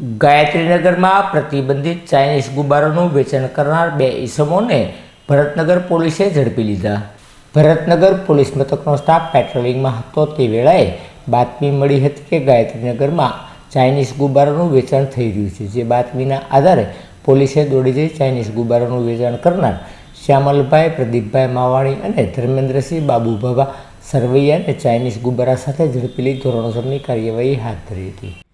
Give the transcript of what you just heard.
ગાયત્રીનગરમાં પ્રતિબંધિત ચાઇનીઝ ગુબ્બારોનું વેચાણ કરનાર બે ઈસમોને ભરતનગર પોલીસે ઝડપી લીધા. ભરતનગર પોલીસ મથકનો સ્ટાફ પેટ્રોલિંગમાં હતો તે વેળાએ બાતમી મળી હતી કે ગાયત્રીનગરમાં ચાઇનીઝ ગુબ્બારોનું વેચાણ થઈ રહ્યું છે, જે બાતમીના આધારે પોલીસે દોડી જઈ ચાઇનીઝ ગુબ્બારોનું વેચાણ કરનાર શ્યામલભાઈ, પ્રદીપભાઈ માવાણી અને ધર્મેન્દ્રસિંહ બાબુભાભા સરવૈયાને ચાઇનીઝ ગુબ્બારા સાથે ઝડપેલી ધોરણોસરની ધોરણસરની કાર્યવાહી હાથ ધરી હતી.